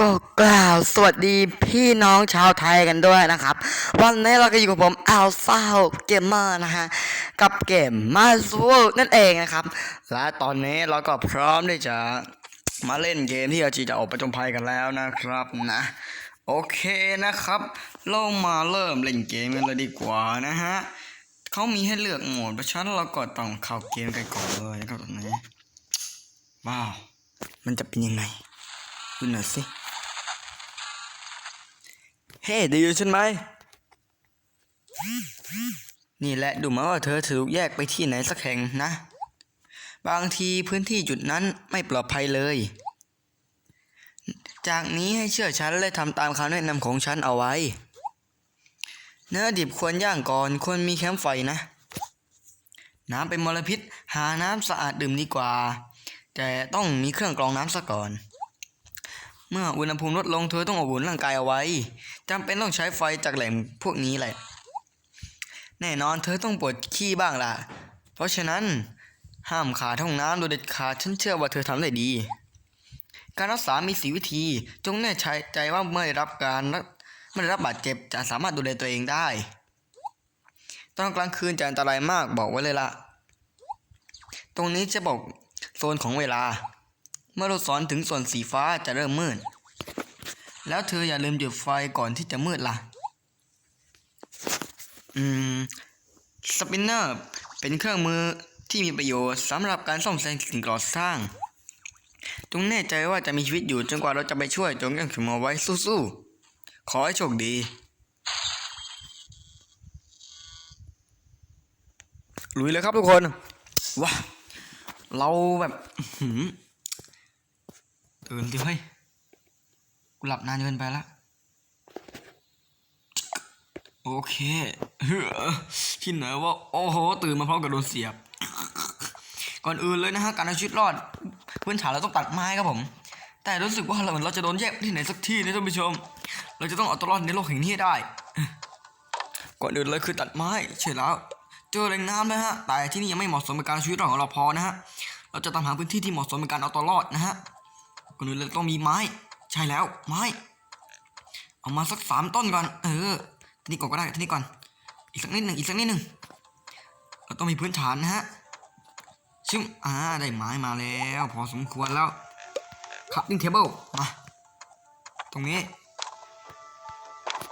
ก็กล่าวสวัสดีพี่น้องชาวไทยกันด้วยนะครับ วันนี้เราก็อยู่กับผมอัลฟาเกมเมอร์นะฮะ กับเกมมาสวนั่นเองนะครับ และตอนนี้เราก็พร้อมที่จะมาเล่นเกมที่เราจะออกประจนภัยกันแล้วนะครับนะ โอเคนะครับ เรามาเริ่มเล่นเกมกันเลยดีกว่านะฮะเขามีให้เลือกโหมดเพราะฉะนั้นเราก็ต้องเข้าเกมกันก่อนเลยนะครับตอนนี้ว้าวมันจะเป็นยังไงดูหน่อยสิ เฮ้ได้ยินฉันไหม นี่แหละดูเหมาว่าเธอถูกแยกไปที่ไหนสักแห่งนะ บางทีพื้นที่จุดนั้นไม่ปลอดภัยเลย จากนี้ให้เชื่อฉันและทำตามคำแนะนำของฉันเอาไว้ เนื้อดิบควรย่างก่อนควรมีแคมป์ไฟนะ น้ำเป็นมลพิษ หาน้ำสะอาดดื่มดีกว่า แต่ต้องมีเครื่องกรองน้ำซะก่อน เมื่ออุณหภูมิลดลงเธอต้องอบอุ่นร่างกายเอาไว้จำเป็นต้องใช้ไฟจากแหล่งพวกนี้แหละ แน่นอนเธอต้องปวดขี้บ้างล่ะ เพราะฉะนั้นห้ามขาดห้องน้ำโดยเด็ดขาดฉันเชื่อว่าเธอทำได้ดี การรักษา มีสีวิธี จงแน่ใจว่าเมื่อรับการรักไม่ได้รับบาดเจ็บจะสามารถดูแลตัวเองได้ ตอนกลางคืนจะอันตรายมากบอกไว้เลยล่ะ ตรงนี้จะบอกโซนของเวลา เมื่อเราสอนถึงส่วนสีฟ้าจะเริ่มมืด แล้วเธออย่าลืมจุดไฟก่อนที่จะมืดล่ะ อืม สปินเนอร์เป็นเครื่องมือที่มีประโยชน์สำหรับการซ่อมแซมสิ่งก่อสร้าง จงแน่ใจว่าจะมีชีวิตอยู่จนกว่าเราจะไปช่วยจงยังถือมาไว้สู้ๆ ขอให้โชคดี ลุยเลยครับทุกคน ว้าเราแบบหือ ตื่นดิเฮ้ย กูหลับนานเกินไปละ โอเคเฮ้อที่ไหนว่า โอ้โห ตื่นมาพร้อมกับโดนเสียบ ก่อนอื่นเลยนะฮะ การเอาชีวิตรอด พื้นฐานเราต้องตัดไม้ครับผม แต่รู้สึกว่าเราเหมือนเราจะโดนแยกที่ไหนสักที่นะท่านผู้ชม เราจะต้องเอาตัวรอดในโลกแห่งนี้ได้ ก่อนอื่นเลยคือตัดไม้ใช่แล้ว เจอแหล่งน้ำนะฮะ แต่ที่นี่ยังไม่เหมาะสมกับการชีวิตรอดของเราพอนะฮะ เราจะตามหาพื้นที่ที่เหมาะสมในการเอาตัวรอดนะฮะ ก่อนอื่นเลยต้องมีไม้ ใช่แล้วไม้ เอามาสักสามต้นก่อน เออทีนี้ก่อนก็ได้ทีนี้ก่อน อีกสักนิดหนึ่งอีกสักนิดหนึ่งเราต้องมีพื้นฐานนะฮะชึ่งอ่าได้ไม้มาแล้ว พอสมควรแล้วคัพติ้งเทเบิลมาตรงนี้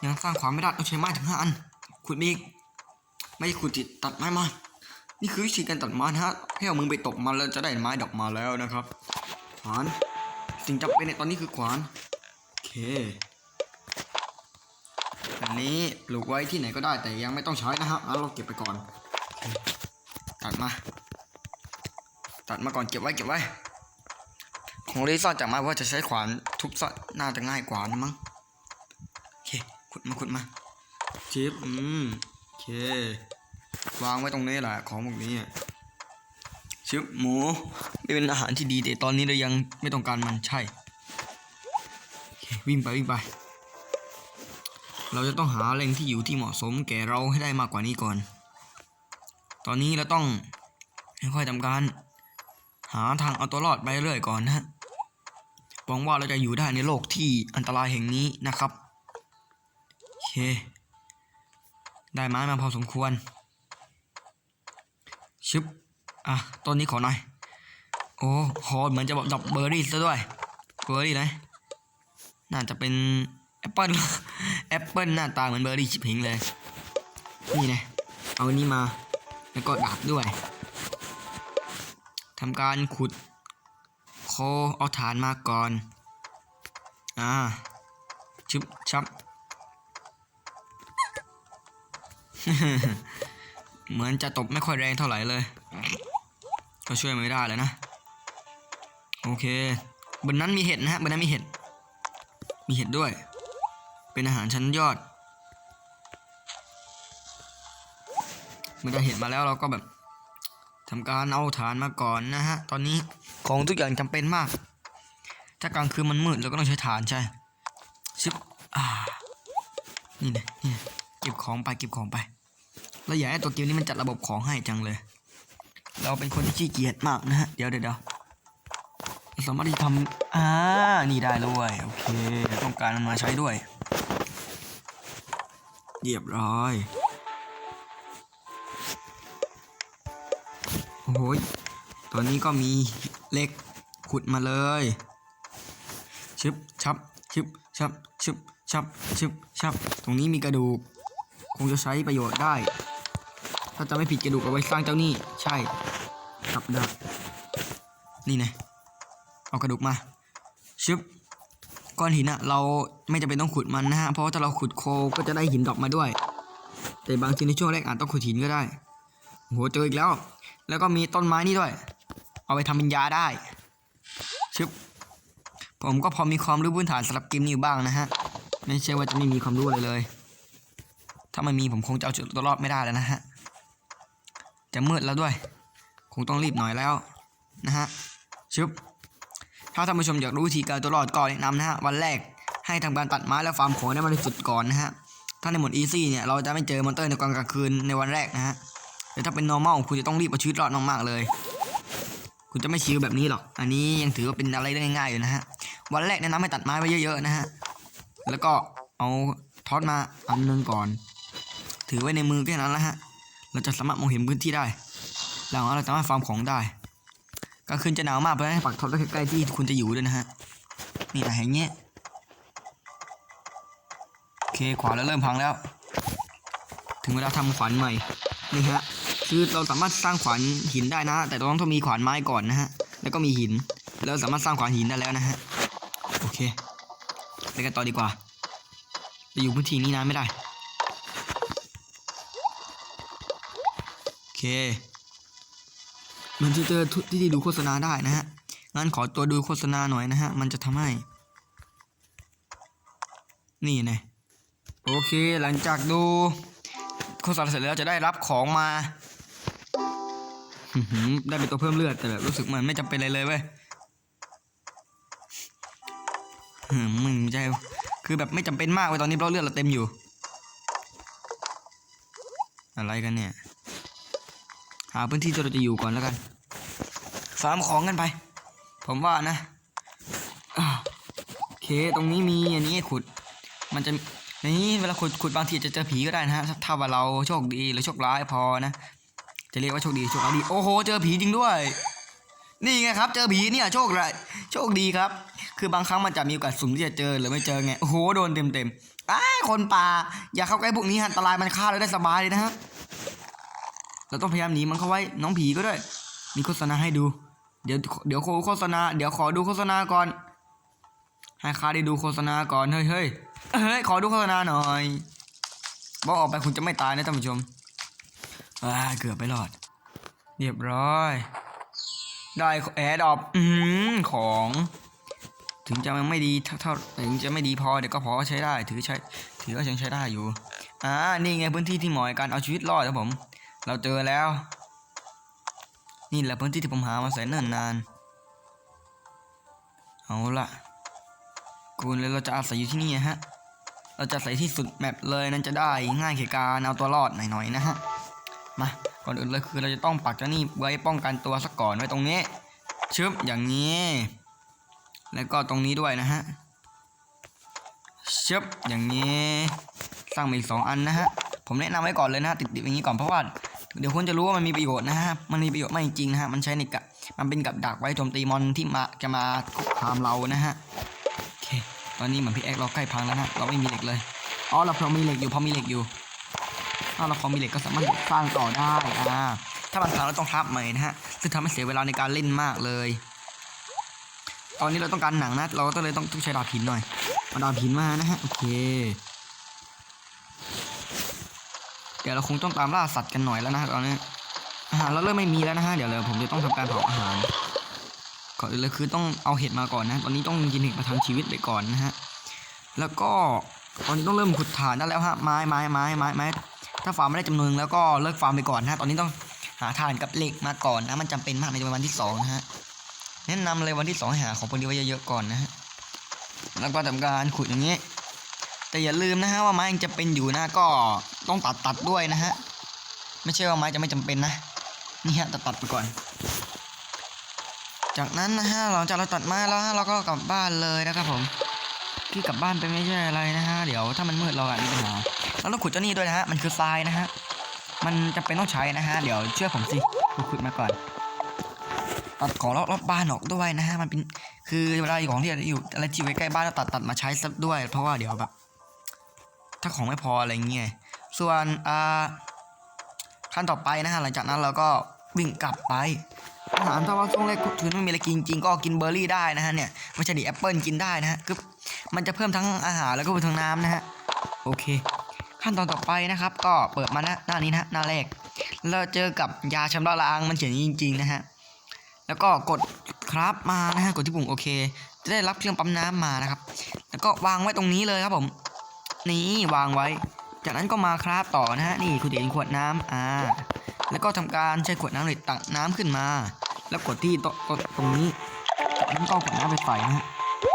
ยังสร้างความไม่ได้ต้องใช้ไม้ถึงห้าอันขุดมีไม่ขุดติดตัดไม้มา นี่คือวิธีการตัดไม้นะฮะให้เอามือไปตกมาแล้วจะได้ไม้ดอกมาแล้วนะครับขวาน สิ่งจำเป็นในตอนนี้คือขวาน โอเค อันนี้ปลูกไว้ที่ไหนก็ได้แต่ยังไม่ต้องใช้นะครับแล้วเราเก็บไปก่อน ตัดมา ตัดมาก่อนเก็บไว้เก็บไว้ ของรีซ่อนจากไม้ว่าจะใช้ขวานทุบซะน่าจะง่ายกว่านะมั้ง โอเค ขุดมาขุดมาจิบอืม โอเค วางไว้ตรงนี้แหละของพวกนี้อะ ชิบหมูไม่เป็นอาหารที่ดีแต่ตอนนี้เรายังไม่ต้องการมันใช่ วิ่งไปวิ่งไป เราจะต้องหาแหล่งที่อยู่ที่เหมาะสมแก่เราให้ได้มากกว่านี้ก่อน ตอนนี้เราต้องค่อยๆทำการ หาทางเอาตัวรอดไปเรื่อยก่อนนะฮะหวังว่าเราจะอยู่ได้ในโลกที่อันตรายแห่งนี้นะครับโอเค ได้ไม้มาพอสมควรชึบ อะต้นนี้ขอหน่อย โอ้คอเหมือนจะแบบดับเบอร์รี่ซะด้วยเบอร์รี่ไหนน่าจะเป็นแอปเปิลแอปเปิลหน้าตาเหมือนเบอร์รี่ชิบหิงเลย นี่นะเอาอันนี้มา แล้วก็ดาบด้วยทำการขุดโคเอาฐานมาก่อน อ่าชึบชับ เหมือนจะตบไม่ค่อยแรงเท่าไหร่เลย ก็ช่วยไม่ได้เลยนะ โอเคบนนั้นมีเห็ดนะฮะบนนั้นมีเห็ด มีเห็ดด้วย เป็นอาหารชั้นยอดเมื่อได้เห็ดมาแล้วเราก็แบบทำการเอาฐานมาก่อนนะฮะ ตอนนี้ของทุกอย่างจำเป็นมาก ถ้ากลางคืนมันมืดเราก็ต้องใช้ฐานใช่ชิบอ่านี่นะนี่นะเก็บของไปเก็บของไปเราอยากให้ตัวเกมนี้มันจัดระบบของให้จังเลย เราเป็นคนที่ขี้เกียจมากนะฮะ เดี๋ยวเดี๋ยวสามารถที่ทำอ่า นี่ได้ด้วยโอเค ต้องการมันมาใช้ด้วย เรียบร้อย โอ้ยตอนนี้ก็มีเล็กขุดมาเลย ชึบ ชับ ชึบ ชับ ชึบ ชับ ชึบ ชับ ตรงนี้มีกระดูก คงจะใช้ประโยชน์ได้ ถ้าจะไม่ผิดกระดูกเอาไว้สร้างเจ้าหนี่ใช่กับดักนี่ไงเอากระดูกมาชึบก้อนหินอะเราไม่จำเป็นต้องขุดมันนะฮะเพราะว่าถ้าเราขุดโคก็จะได้หินดอกมาด้วย แต่บางทีในช่วงแรกอาจต้องขุดหินก็ได้โหเจออีกแล้ว แล้วก็มีต้นไม้นี่ด้วย เอาไปทำเป็นยาได้ชึบผมก็พอมีความรู้พื้นฐานสำหรับเกมนี้อยู่บ้างนะฮะไม่ใช่ว่าจะไม่มีความรู้อะไรเลย ถ้าไม่มีผมคงจะเอาตัวรอดไม่ได้แล้วนะฮะ จะมืดแล้วด้วย คงต้องรีบหน่อยแล้วนะฮะชึบถ้าท่านผู้ชมอยากรู้วิธีการตัวรอดก็แนะนำนะฮะวันแรกให้ทำการตัดไม้และฟาร์มของได้มาที่สุดก่อนนะฮะถ้าในหมดอีซี่เนี่ยเราจะไม่เจอมอนเตอร์ในกลางกลางคืนในวันแรกนะฮะแต่ถ้าเป็น normal คุณจะต้องรีบเอาชีวิตรอดมากๆเลย คุณจะไม่ชิลแบบนี้หรอก อันนี้ยังถือว่าเป็นอะไรได้ง่ายๆอยู่นะฮะวันแรกแนะนำให้ตัดไม้ไว้เยอะๆนะฮะแล้วก็เอาท็อตมาอันหนึงก่อน ถือไว้ในมือแค่นั้นละฮะ เราจะสามารถมองเห็นพื้นที่ได้ หลังจาเราสามารถฟาร์มของได้กลางคืนจะหนาวมากเพราะฉะนั้นปักท็อตไว้ใกล้ๆที่คุณจะอยู่ด้วยนะฮะนี่อะไรอย่งเงี้ยโอเคขวานแล้วเริ่มพังแล้ว ถึงเวลาทำขวานใหม่นี่ฮะคือเราสามารถสร้างขวานหินได้นะ แต่เราต้องมีขวานไม้ก่อนนะฮะแล้วก็มีหินแล้วสามารถสร้างขวานหินได้แล้วนะฮะโอเคไปกันต่อดีกว่าจะอยู่พื้นที่นี้นานไม่ได้ เคมันจะเจอที่ที่ดูโฆษณาได้นะฮะ งั้นขอตัวดูโฆษณาหน่อยนะฮะ มันจะทำให้ นี่ไงโอเค หลังจากดูโฆษณาเสร็จแล้วจะได้รับของมาได้เป็นตัวเพิ่มเลือดแต่แบบรู้สึกมันไม่จำเป็นอะไรเลยเว้ยมมึงใช่คือแบบไม่จำเป็นมากเว้ยตอนนี้เพราะเลือดเราเต็มอยู่ อะไรกันเนี่ย หาพื้นที่ที่เราจะอยู่ก่อนแล้วกัน ฟาร์มของกันไป ผมว่านะโอเคตรงนี้มีอันนี้ขุด มันจะนี่เวลาขุดขุดบางทีจะเจอผีก็ได้นะฮะถ้าว่าเราโชคดีหรือโชคร้ายพอนะ จะเรียกว่าโชคดีโชคร้ายดีโอ้โหเจอผีจริงด้วย นี่ไงครับ เจอผีเนี่ยโชคร้ายโชคดีครับ คือบางครั้งมันจะมีโอกาสสุ่มที่จะเจอหรือไม่เจอไงโอ้โหโดนเต็มเต็มๆอ้าคนป่าอย่าเข้าใกล้พวกนี้อันตรายมันฆ่าเราได้สบายเลยนะฮะ เราต้องพยายามหนีมันเข้าไว้น้องผีก็ด้วยมีโฆษณาให้ดู เดี๋ยวเดี๋ยวโฆษณา เดี๋ยวขอดูโฆษณาก่อน ให้ข้าได้ดูโฆษณาก่อนเฮ้ยเฮ้ยเฮ้ยขอดูโฆษณาหน่อยบอกออกไปคุณจะไม่ตายนะท่านผู้ชมอ่าเกือบไปรอด เรียบร้อย ได้แอดออืมของ ถึงจะมันไม่ดีเท่าถึงจะไม่ดีพอเดี๋ยวก็พอใช้ได้ ถือใช้ถือว่ายังใช้ได้อยู่อ่านี่ไงพื้นที่ที่หมาะกับการเอาชีวิตรอดครับผม เราเจอแล้ว นี่แหละพื้นที่ที่ผมหามาแสนเนิ่นนาน เอาละคุณเลยเราจะอาศัยอยู่ที่นี่ฮะ เราจะใส่ที่สุดแมปเลยนั่นจะได้ง่ายแก่การเอาตัวรอดหน่อยๆนะฮะ มาก่อนอื่นเลยคือเราจะต้องปักเจ้านี่ไว้ป้องกันตัวสักก่อนไว้ตรงนี้ชึบอย่างนี้ แล้วก็ตรงนี้ด้วยนะฮะชึบอย่างนี้ สร้างมาอีกสองอันนะฮะผมแนะนำไว้ก่อนเลยนะฮะติดๆอย่างนี้ก่อนเพราะว่า เดี๋ยวคุณจะรู้ว่ามันมีประโยชน์นะฮะ มันมีประโยชน์มากจริงๆนะฮะ มันใช้ในกะมันเป็นกับดักไว้โจมตีมอนที่มาจะมาคุกคามเรานะฮะ โอเค ตอนนี้เหมือนพี่แอ๊กเราใกล้พังแล้วนะเราไม่มีเหล็กเลย อ๋อ เราพอมีเหล็กอยู่พอมีเหล็กอยู่ ถ้าเราพอมีเหล็กก็สามารถสร้างต่อได้ อ่า ถ้ามันพังเราต้องทับใหม่นะฮะ ซึ่งทำให้เสียเวลาในการเล่นมากเลย ตอนนี้เราต้องการหนังนะ เราก็เลยต้องต้องใช้ดาบหินหน่อยเอาดาบหินมานะฮะ โอเค เดี๋ยวเราคงต้องตามล่าสัตว์กันหน่อยแล้วนะตอนนี้อาหารเราเริ่มไม่มีแล้วนะฮะเดี๋ยวเลยผมจะต้องทำการเผาอาหารก่อนอื่นเลยคือต้องเอาเห็ดมาก่อนนะ ตอนนี้ต้องกินเห็ดมาทางชีวิตไปก่อนนะฮะแล้วก็ตอนนี้ต้องเริ่มขุดฐานได้แล้วฮะไม้ไม้ไม้ไม้ไม้ถ้าฟาร์มไม่ได้จำนวนแล้วก็เลิกฟาร์มไปก่อนนะตอนนี้ต้องหาฐานกับเหล็กมาก่อนนะมันจำเป็นมากในวันที่สองนะฮะแนะนำเลยวันที่สองให้หาของพวกนี้ไว้เยอะๆก่อนนะฮะแล้วก็ทำการขุดอย่างนี้แต่อย่าลืมนะฮะว่าไม้ยังจะเป็นอยู่นะก็ ต้องตัดตัดด้วยนะฮะ ไม่ใช่ว่าไม้จะไม่จำเป็นนะ นี่ฮะตัดตัดไปก่อน จากนั้นนะฮะหลังจากเราตัดไม้แล้วฮะเราก็กลับบ้านเลยนะครับผมที่กลับบ้านไปไม่ใช่อะไรนะฮะ เดี๋ยวถ้ามันมืดเราอาจมีปัญหาเราต้องขุดเจ้านี่ด้วยนะฮะ มันคือทรายนะฮะ มันจะเป็นต้องใช้นะฮะ เดี๋ยวเชื่อผมสิขุดมาก่อน ตัดของรอบๆบ้านออกด้วยนะฮะ มันเป็น คือเวลาอยู่ของที่อยู่อะไรที่อยู่ใกล้ๆบ้านเราตัดตัดมาใช้สักด้วย เพราะว่าเดี๋ยวแบบ ถ้าของไม่พออะไรเงี้ย ส่วนอ่าขั้นต่อไปนะฮะหลังจากนั้นเราก็วิ่งกลับไปอาหารถ้าว่าช่วงแรกคุณไม่มีอะไรกินจริงก็กินเบอร์รี่ได้นะฮะเนี่ยไม่ใช่ดิแอปเปิลกินได้นะฮะคือมันจะเพิ่มทั้งอาหารแล้วก็เพิ่มทั้งน้ำนะฮะโอเค ขั้นตอนต่อไปนะครับ ก็เปิดมาหน้าหน้านี้นะหน้าแรกเราเจอกับยาชำระล้างมันเขียนอย่างจริง ๆ นะฮะแล้วก็กดครับมานะฮะกดที่ปุ่มโอเค จะได้รับเครื่องปั๊มน้ำมานะครับ แล้วก็วางไว้ตรงนี้เลยครับผม นี่วางไว้ จากนั้นก็มาคราฟต่อนะฮะนี่คุณเห็นขวดน้ำอ่าแล้วก็ทำการใช้ขวดน้ำเลยตักน้ำขึ้นมา แล้วกดที่ต๊ะโต๊ะตรงนี้จากนั้นก็ขวดน้ำไปใส่นะฮะ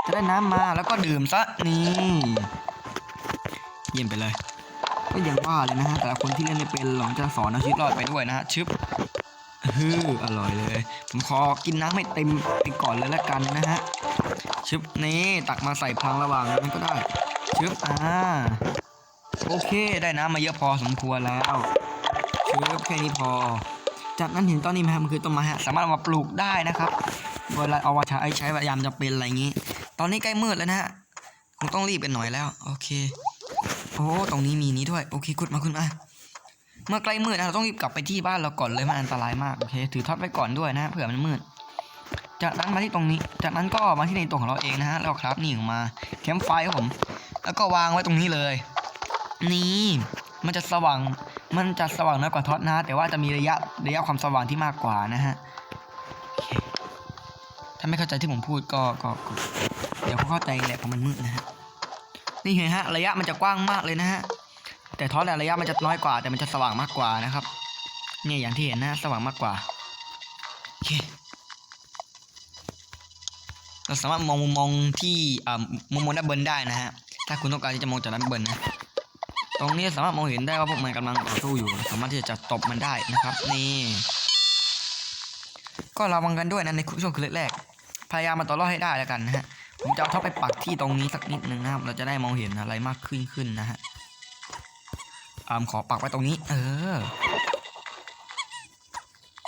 จะได้น้ำมาแล้วก็ดื่มซะนี่เยี่ยมไปเลยก็ยังว่าเลยนะฮะแต่ละคนที่เล่นไม่เป็นหลังจะสอนเอาชีวิตรอดไปด้วยนะฮะชึบฮืออร่อยเลยผมขอกินน้ำให้เต็มไปก่อนเลยละกันนะฮะชึบนี่ตักมาใส่พังระหว่างนั้นก็ได้ชึบอ่า โอเคได้น้ำมาเยอะพอสมควรแล้วชืบแค่นี้พอ จากนั้นเห็นต้นนี้ไหมครับมันคือต้นไม้ฮะสามารถามาปลูกได้นะครับเวลาเอามาใช้ใช้พยายามจะเป็นอะไรอย่างนี้ ตอนนี้ใกล้มืดแล้วนะฮะคงต้องรีบกันหน่อยแล้ว โอเค โอ้ตรงนี้มีนี้ด้วย โอเคขุดมาขุดมาเมื่อใกล้มืดนะเราต้องรีบกลับไปที่บ้านเราก่อนเลยมันอันตรายมากโอเคถือท็อตไว้ก่อนด้วยนะเผื่อมันมืด จากนั้นมาที่ตรงนี้ จากนั้นก็มาที่ในตัวของเราเองนะฮะแล้วครับนี่ออกมาแคมป์ไฟครับผม แล้วก็วางไว้ตรงนี้เลย นี่มันจะสว่างมันจะสว่างน้อยกว่าท็อตนะ แต่ว่าจะมีระยะระยะความสว่างที่มากกว่านะฮะถ้าไม่เข้าใจที่ผมพูดก็ก็กเดี๋ยวเขาเข้าใจแหละเพราะมันมืดนะฮะนี่เห็นฮะระยะมันจะกว้างมากเลยนะฮะแต่ท็อตอะระยะมันจะน้อยกว่า แต่มันจะสว่างมากกว่านะครับเนี่ยอย่างที่เห็นนะสว่างมากกว่าโอเคเราสามารถมองมุมมองที่มุมมองด้านบนได้นะฮะถ้าคุณต้องการที่จะมองจากด้านบนนะ ตรงนี้สามารถมองเห็นได้ว่าพวกมันกำลังต่อสู้อยู่ สามารถที่จะตบมันได้นะครับ นี่ ก็ระวังกันด้วยนะในช่วงคืนแรกพยายามมาต่อรอดให้ได้แล้วกันนะฮะผมจะเอาท็อปไปปักที่ตรงนี้สักนิดนึงนะครับ เราจะได้มองเห็นอะไรมากขึ้นขึ้นนะฮะอามขอปักไว้ตรงนี้ เออ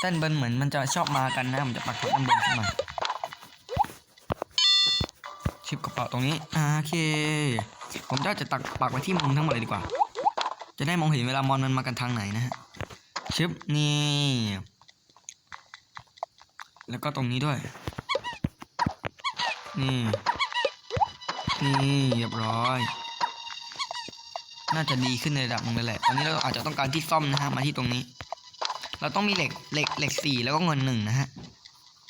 ด้านบนเหมือนมันจะชอบมากันนะผมจะปักท็อปด้านบนขึ้นมาชิปกระเป๋าตรงนี้โอเค ผมจะจะตักปักไว้ที่มุมทั้งหมดเลยดีกว่า จะได้มองเห็นเวลามอนมันมากันทางไหนนะฮะชิปนี่ แล้วก็ตรงนี้ด้วย นี่ นี่เรียบร้อย น่าจะดีขึ้นในระดับนึงเลยแหละตอนนี้เราอาจจะต้องการที่ซ่อมนะฮะมาที่ตรงนี้ เราต้องมีเหล็กเหล็กเหล็กสี่แล้วก็เงินหนึ่งนะฮะ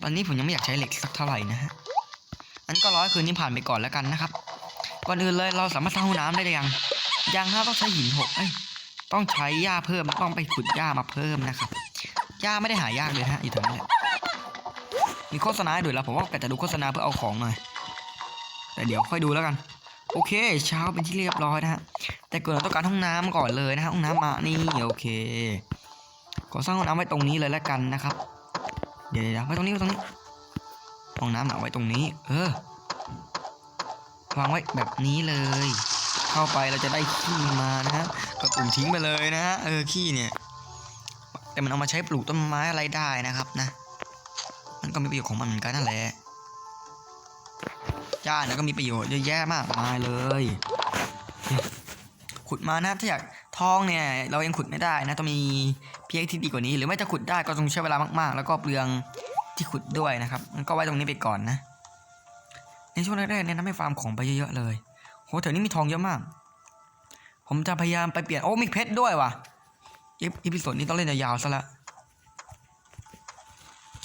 ตอนนี้ผมยังไม่อยากใช้เหล็กสักเท่าไหร่นะฮะอันก็ร้อยคืนนี้ผ่านไปก่อนแล้วกันนะครับก่อนอื่นเลยเราสามารถสร้างห้องน้ำได้หรือยังยังฮะต้องใช้หินหกเอ้ย ต้องใช้หญ้าเพิ่มต้องไปขุดหญ้ามาเพิ่มนะครับหญ้าไม่ได้หายากเลยฮะอยู่แถวนี้มีโฆษณาด้วยแล้วผมว่าแต่จะดูโฆษณาเพื่อเอาของหน่อย แต่เดี๋ยวค่อยดูแล้วกัน โอเค เช้าเป็นที่เรียบร้อยนะฮะแต่เกิดต้องการห้องน้ำก่อนเลยนะฮะห้องน้ำมานี่โอเคขอสร้างห้องน้ำไว้ตรงนี้เลยแล้วกันนะครับ เดี๋ยวเดี๋ยวไว้ตรงนี้ไว้ตรงนี้ห้องน้ำเอาไว้ตรงนี้ เออวางไว้แบบนี้เลย เข้าไปเราจะได้ขี้มานะฮะ ก็ตุ่มทิ้งไปเลยนะฮะเออขี้เนี่ย แต่มันเอามาใช้ปลูกต้นไม้อะไรได้นะครับนะ มันก็มีประโยชน์ของมันเหมือนกันนั่นแหละหญ้าเนี่ยก็มีประโยชน์เยอะแยะมากมายเลย ขุดมานะถ้าอยากทองเนี่ย เรายังขุดไม่ได้นะต้องมีเพียงที่ดีกว่านี้ หรือไม่จะขุดได้ก็ต้องใช้เวลามากๆ แล้วก็เปลืองที่ขุดด้วยนะครับมันก็ไว้ตรงนี้ไปก่อนนะ ในช่วงแรกๆเนี่ยนะไม่ฟาร์มของไปเยอะๆเลยโหแถวนี้มีทองเยอะมาก ผมจะพยายามไปเปลี่ยน โอ้มีเพชรด้วยว่ะอีอีพิโซดนี้ต้องเล่นยาวๆซะละ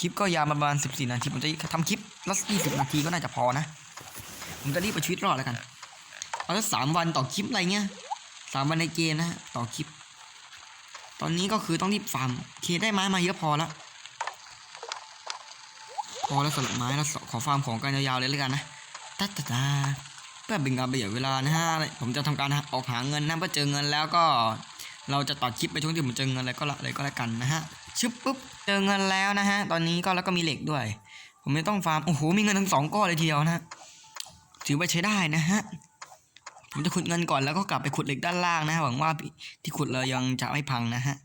คลิปก็ยาวประมาณ14นาทีผมจะทำคลิปละ20นาทีก็น่าจะพอนะ ผมจะรีบไปชีวิตรอดแล้วกัน เอาสักสามวันต่อคลิปอะไรเงี้ยสามวันในเกมนะต่อคลิป ตอนนี้ก็คือต้องรีบฟาร์มเคได้ไม้มาเยอะพอละพอแล้วสำหรับไม้แล้วขอฟาร์มของกันยาวๆเลยแล้วกันนะตัดตาตา เพื่อเป็นการประหยัดเวลานะฮะผมจะทำการออกหาเงินนะเมื่อเจอเงินแล้วก็ เราจะตัดคลิปไปช่วงที่ผมเจอเงินอะไรก็ละอะไรก็แล้วกันนะฮะชึบปุ๊บเจอเงินแล้วนะฮะตอนนี้ก็แล้วก็มีเหล็กด้วย ผมไม่ต้องฟาร์มโอ้โหมีเงินทั้งสองก้อนเลยทีเดียวนะถือว่าใช้ได้นะฮะผมจะขุดเงินก่อนแล้วก็กลับไปขุดเหล็กด้านล่างนะฮะหวังว่าที่ขุดเรายังจะไม่พังนะฮะ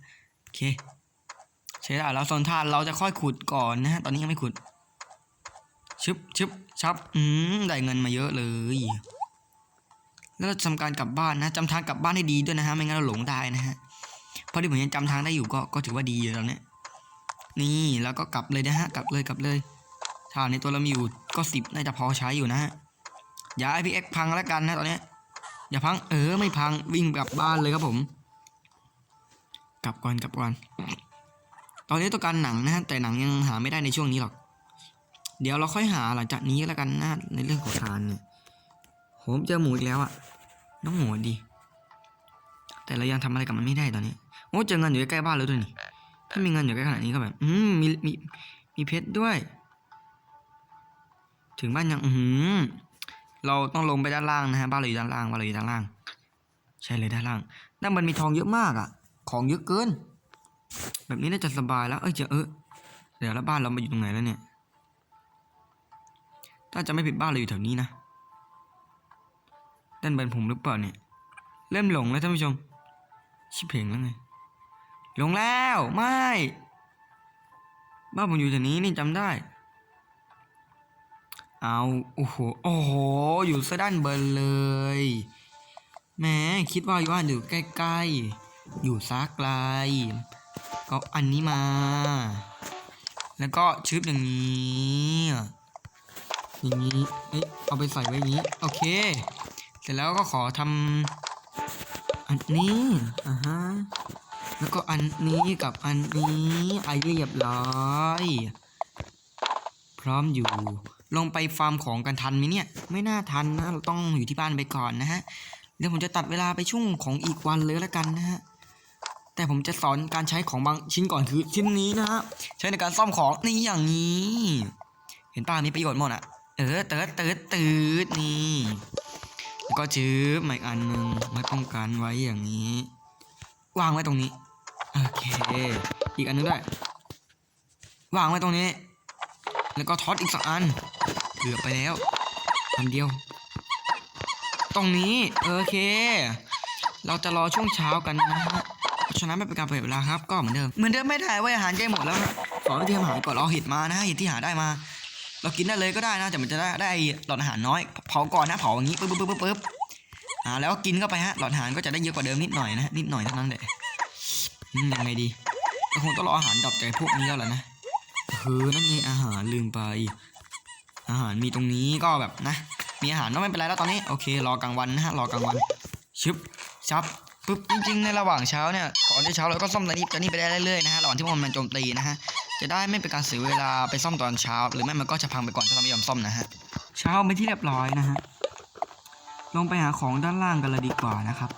โอเคใช้ได้แล้วโซนท่านเราจะค่อยขุดก่อนนะฮะตอนนี้ยังไม่ขุดชึบชึบชับอืมได้เงินมาเยอะเลย แล้วเราจะทำการกลับบ้านนะจำทางกลับบ้านให้ดีด้วยนะฮะไม่งั้นเราหลงได้นะฮะเพราะที่ผมยังจำทางได้อยู่ก็ก็ถือว่าดีอยู่ตอนเนี้ยนี่แล้วก็กลับเลยนะฮะกลับเลยกลับเลยถ้าในตัวเรามีอยู่ก็สิบน่าจะพอใช้อยู่นะฮะอย่าให้พี่เอ็กพังแล้วกันนะตอนนี้อย่าพังเออไม่พังวิ่งกลับบ้านเลยครับผม กลับก่อนกลับก่อนตอนนี้ต้องการหนังนะฮะแต่หนังยังหาไม่ได้ในช่วงนี้หรอกเดี๋ยวเราค่อยหาหลังจากนี้แล้วกันนะในเรื่องของทานเนี่ยผมเจอหมูอีกแล้วอะ น้องหมูดี แต่เรายังทำอะไรกับมันไม่ได้ตอนนี้ โอ้เจอเงินอยู่ใกล้บ้านเลยด้วยนี่ ถ้ามีเงินอยู่ใกล้ขนาดนี้ก็แบบ อืมมีมีมีเพชรด้วย ถึงบ้านยัง อือหือเราต้องลงไปด้านล่างนะฮะ บ้านเราอยู่ด้านล่าง บ้านเราอยู่ด้านล่าง ใช่เลยด้านล่าง ด้านบนมีทองเยอะมากอะ ของเยอะเกิน แบบนี้น่าจะสบายแล้ว เอ้ยเจอเออเดี๋ยวแล้วบ้านเรามาอยู่ตรงไหนแล้วเนี่ย ถ้าจะไม่ผิดบ้านเราอยู่แถวนี้นะ ด้านบนผมหรือเปล่าเนี่ย เริ่มหลงแล้วท่านผู้ชม ชิบเพงแล้วไง หลงแล้วไม่ บ้านผมอยู่แถวนี้นี่จำได้ เอาโอ้โหโอ้โหอยู่ซะด้านบนเลย แหมคิดว่าอยู่บ้านอยู่ใกล้ๆ อยู่ซักไกล ก็อันนี้มา แล้วก็ชึบอย่างนี้อย่างนี้ เอ้ยเอาไปใส่ไว้อย่างนี้ โอเค เสร็จแล้วก็ขอทำอันนี้อ่าฮะแล้วก็อันนี้กับอันนี้ไอเรียบร้อยพร้อมอยู่ ลงไปฟาร์มของกันทันไหมเนี่ย ไม่น่าทันนะ เราต้องอยู่ที่บ้านไปก่อนนะฮะ เดี๋ยวผมจะตัดเวลาไปช่วงของอีกวันเลยล้วกันนะฮะ แต่ผมจะสอนการใช้ของบางชิ้นก่อนคือชิ้นนี้นะฮะ ใช้ในการซ่อมของนี่อย่างนี้ เห็นป้ามีประโยชน์หมดอะเออเติร์ดเติร์ดเติร์ดนี่ แล้วก็จื้อมาอีกอันหนึ่งไว้ป้องกันไว้อย่างนี้ วางไว้ตรงนี้ โอเค อีกอันนึงด้วย วางไว้ตรงนี้ แล้วก็ท็อตอีกสักอันเกือไปแล้ว อันเดียว ตรงนี้ โอเค เราจะรอช่วงเช้ากันนะฮะเพราะฉะนั้นไม่เป็นการเปิดเวลาครับ ก็เหมือนเดิม เหมือนเดิมไม่ได้ว้ยอาหารใกล้หมดแล้วครับขอเตรียมอาหารก่อนรอเห็ดมานะฮะเห็ดที่หาได้มา เรากินได้เลยก็ได้นะ แต่มันจะได้ได้หลอดอาหารน้อย เผาก่อนนะเผาอย่างนี้ปึ๊บปึ๊บปึ๊บปึ๊บอ่าแล้วก็กินเข้าไปฮะหลอดอาหารก็จะได้เยอะกว่าเดิมนิดหน่อยนะนิดหน่อยเท่านั้นแหละยังไงดีก็คงต้องรออาหารดรอปจพวกนี้แล้วแหละนะเออนั่นไงอาหารลืมไป อาหารมีตรงนี้ก็แบบนะ มีอาหารก็ไม่เป็นไรแล้วตอนนี้โอเค รอกลางวันนะฮะรอกลางวันชึบชับปึ๊บจริงๆในระหว่างเช้าเนี่ยก่อนที่เช้าเราก็ซ่อมตอนนี้ตอนนี้ไปได้เรื่อยๆนะฮะระหว่างที่มันโจมตีนะฮะ จะได้ไม่เป็นการเสียเวลาไปซ่อมตอนเช้า หรือไม่มันก็จะพังไปก่อนถ้าเราไม่ยอมซ่อมนะฮะเช้าไปที่เรียบร้อยนะฮะลงไปหาของด้านล่างกันเลยดีกว่านะครับ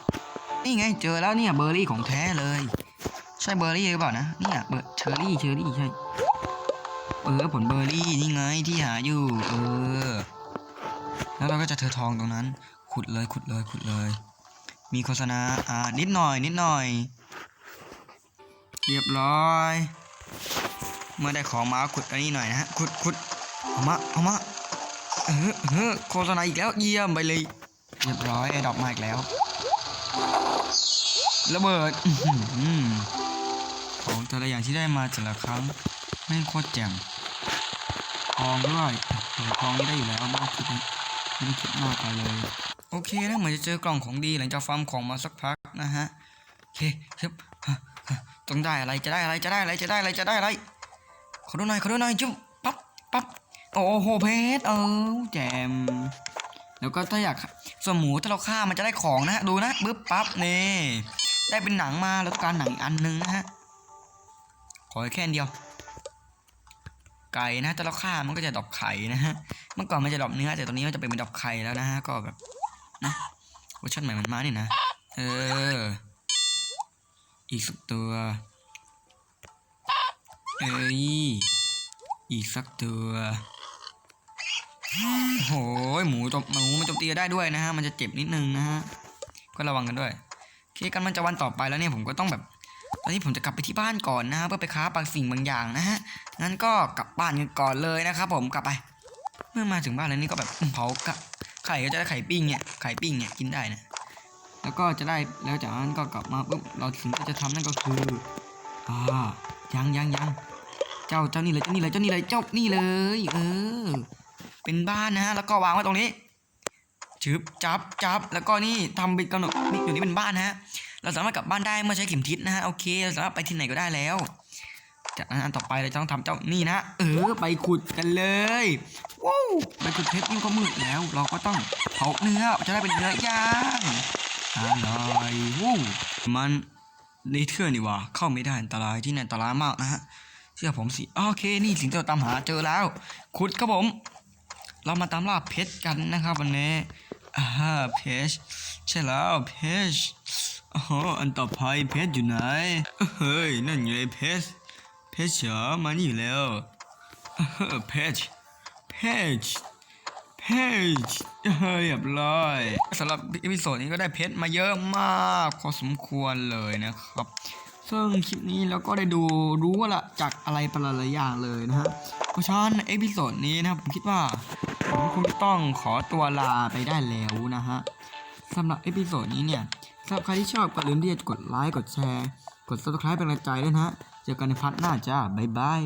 นี่ไงเจอแล้วเนี่ยเบอร์รี่ของแท้เลย ใช่เบอร์รี่หรือเปล่านะเนี่ยเบอร์เชอร์รี่เชอร์รี่ใช่เออผลเบอร์รี่นี่ไงที่หาอยู่ เออ แล้วเราก็จะเธอทองตรงนั้น ขุดเลยขุดเลยขุดเลย มีโฆษณาอ่านิดหน่อย นิดหน่อย เรียบร้อย เมื่อได้ของมาขุดอันนี้หน่อยนะฮะขุดขุดเอามาเอามาเออเออโฆษณาอีกแล้วเยี่ยมไปเลยเรียบร้อยไอ้ดอกมาอีกแล้วระเบิดของแต่ละอย่างที่ได้มาแต่ละครั้งแม่โคตรแจ่มทองด้วยโอ้โหทองได้อยู่แล้วไม่ต้องคิดไม่ต้องคิดมากไปเลยโอเคนะเหมือนจะเจอกล่องของดีหลังจากฟาร์มของมาสักพักนะฮะโอเคครับต้องได้อะไรจะได้อะไรจะได้อะไรจะได้อะไรจะได้อะไร ขอดูหน่อยขอดูหน่อยจุ๊บปั๊บปั๊บโอ้โหเพชรเออแจมแล้วก็ถ้าอยากส่วนหมูถ้าเราฆ่ามันจะได้ของนะฮะดูนะปึ๊บปั๊บนี่ได้เป็นหนังมาแล้วต้องการหนังอีกอันหนึงนะฮะขอแค่เดียว ไก่นะถ้าเราฆ่ามันก็จะดอกไข่นะฮะเมื่อก่อนมันจะดอกเนื้อแต่ตอนนี้มันจะเป็นเป็นดอกไข่แล้วนะฮะก็แบบนะเวอร์ชันใหม่มันมานี่ยนะ เออ อีกสักตัว เอ้ย อีกสักตัวโอ้โหหมูจมหมูมันจมตีได้ด้วยนะฮะ มันจะเจ็บนิดนึงนะฮะ ก็ระวังกันด้วยโอเคกันมันจะวันต่อไปแล้วเนี่ยผมก็ต้องแบบ ตอนนี้ผมจะกลับไปที่บ้านก่อนนะฮะเพื่อไปค้าบางสิ่งบางอย่างนะฮะ งั้นก็กลับบ้านกันก่อนเลยนะครับผมกลับไป เมื่อมาถึงบ้านแล้วนี่ก็แบบเผากะไข่ก็จะได้ไข่ปิ้งเนี่ย ไข่ปิ้งเนี่ยกินได้นะ แล้วก็จะได้แล้วจากนั้นก็กลับมาปุ๊บเราสิ่งจะทำนั่นก็คือ อ่า ยังยังยังเจ้าเจ้านี่เลยเจ้านี่เลยเจ้านี่เลยเจ้านี่เลย เออ เป็นบ้านนะฮะแล้วก็วางไว้ตรงนี้ชึบจับจับแล้วก็นี่ทำเป็นกำหนดนี่อยู่นี่เป็นบ้านนะฮะ เราสามารถกลับบ้านได้เมื่อใช้เข็มทิศนะฮะโอเคเราสามารถไปที่ไหนก็ได้แล้วจากนั้นอันต่อไปเราต้องทำเจ้านี่นะเออไปขุดกันเลยว้าวไปขุดเพชรยิ่งก็มืดแล้ว เราก็ต้องเผาเนื้อจะได้เป็นเนื้อย่างอร่อยวู้มัน ในเทื่อนี่ว่าเข้าไม่ได้อันตรายที่นี่อันตรายมากนะฮะเชื่อผมสิโอเคนี่สิ่งที่เราตามหาเจอแล้ว ขุดครับผม เรามาตามล่าเพชรกันนะครับ วันนี้อ่าเพชรใช่แล้วเพชรอ๋ออันต่อไปเพชรอยู่ไหนเฮ้ยนั่นไงเพชรเพชรเหรอมานี่แล้วเพชรเพชร เฮ้ยเรียบร้อยสำหรับอีพิโซดนี้ก็ได้เพชรมาเยอะมากพอสมควรเลยนะครับ ซึ่งคลิปนี้เราก็ได้ดูรู้ว่าละจากอะไรประหลายๆอย่างเลยนะฮะเพราะฉะนั้นเอพิโซดนี้นะครับผมคิดว่าผมคงต้องขอตัวลาไปได้แล้วนะฮะสำหรับเอพิโซดนี้เนี่ยสำหรับใครที่ชอบก็อย่าลืมที่จะกดไลค์กดแชร์ กด subscribe เป็นกำลังใจด้วยนะฮะเจอกันในพาร์ทหน้าจ้าบ๊ายบาย